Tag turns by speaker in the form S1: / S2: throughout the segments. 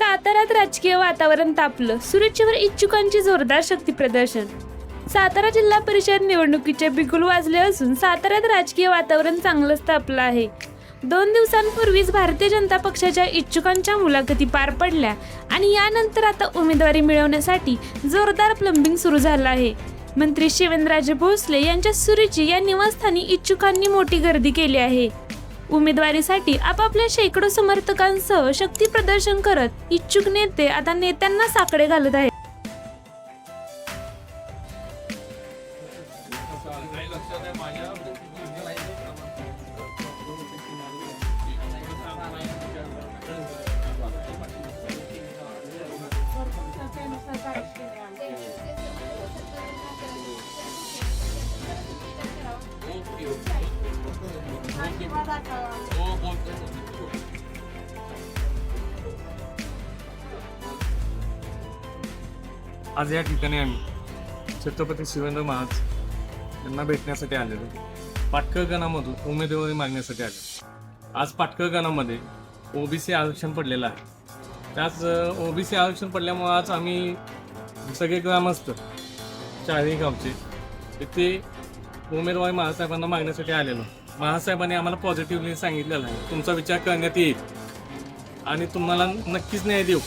S1: साताऱ्यात राजकीय वातावरण तापलं. सुरुचीवर इच्छुकांची जोरदार शक्ती प्रदर्शन. सातारा जिल्हा परिषद निवडणुकीचे बिगुल वाजले असून साताऱ्यात राजकीय वातावरण चांगलंच तापलं आहे. दोन दिवसांपूर्वीच भारतीय जनता पक्षाच्या इच्छुकांच्या मुलाखती पार पडल्या आणि यानंतर आता उमेदवारी मिळवण्यासाठी जोरदार प्लंबिंग सुरू झालं आहे. मंत्री शिवेंद्रराजे भोसले यांच्या सुरुची या निवासस्थानी इच्छुकांनी मोठी गर्दी केली आहे. उमेदवारीसाठी आपापल्या शेकडो समर्थकांसह शक्ती प्रदर्शन करत इच्छुक नेते आता नेत्यांना साकडे घालत आहेत.
S2: आज या ठिकाणी आम्ही छत्रपती शिवेंद्र महाराज यांना भेटण्यासाठी आलेलो. पाटकर गणामधून उमेदवारी मागण्यासाठी आलो आज पाटकर गणामध्ये ओबीसी आरक्षण पडलेलं आहे. त्याच ओबीसी आरक्षण पडल्यामुळे आज आम्ही सगळे ग्रामस्थ चारही गावचे ते उमेदवारी महासाहेबांना मागण्यासाठी आलेलो. महासाहेबांनी आम्हाला पॉझिटिव्हली सांगितलेलं आहे. तुमचा विचार करण्यात येईल. आणि तुम्हाला नक्कीच न्याय देऊ.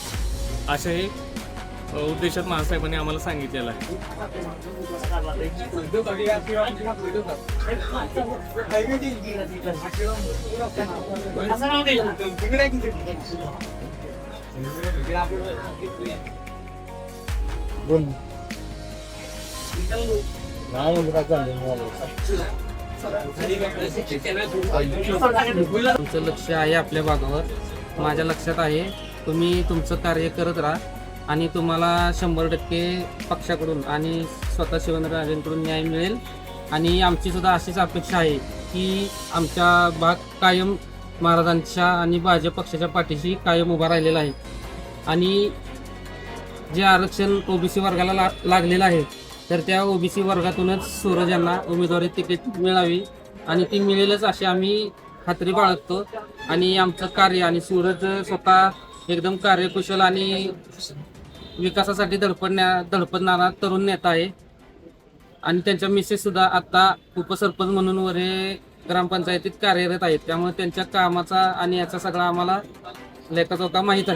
S2: अशाही उद्देशात महासाहेबांनी आम्हाला सांगितलेलं आहे.
S3: तुमचं लक्ष आहे आपल्या भागावर. माझ्या लक्षात आहे. तुम्ही तुमचं कार्य करत राहा. आणि तुम्हाला शंभर टक्के पक्षाकडून आणि स्वतः शिवराजांकडून न्याय मिळेल. आणि आमची सुद्धा अशीच अपेक्षा आहे की आमचा भाग कायम महाराजांच्या आणि भाजप पक्षाच्या पाठीशी कायम उभा राहिलेला आहे. आणि जे आरक्षण ओबीसी वर्गाला ला लागलेलं आहे तर त्या ओबीसी वर्गातूनच सूरज यांना उमेदवारी तिकीट मिळावी आणि ती मिळेलच अशी आम्ही खात्री बाळगतो. आणि आमचं कार्य आणि सूरज स्वतः एकदम कार्यकुशल आणि विकासासाठी धडपडण्या धडपडणारा तरुण नेता आहे. आणि त्यांच्या मिसेस सुद्धा आता उपसरपंच म्हणून वरे ग्रामपंचायतीत कार्यरत आहेत. त्यामुळे त्यांच्या कामाचा आणि याचा सगळा आम्हाला लेखा माहीत आहे.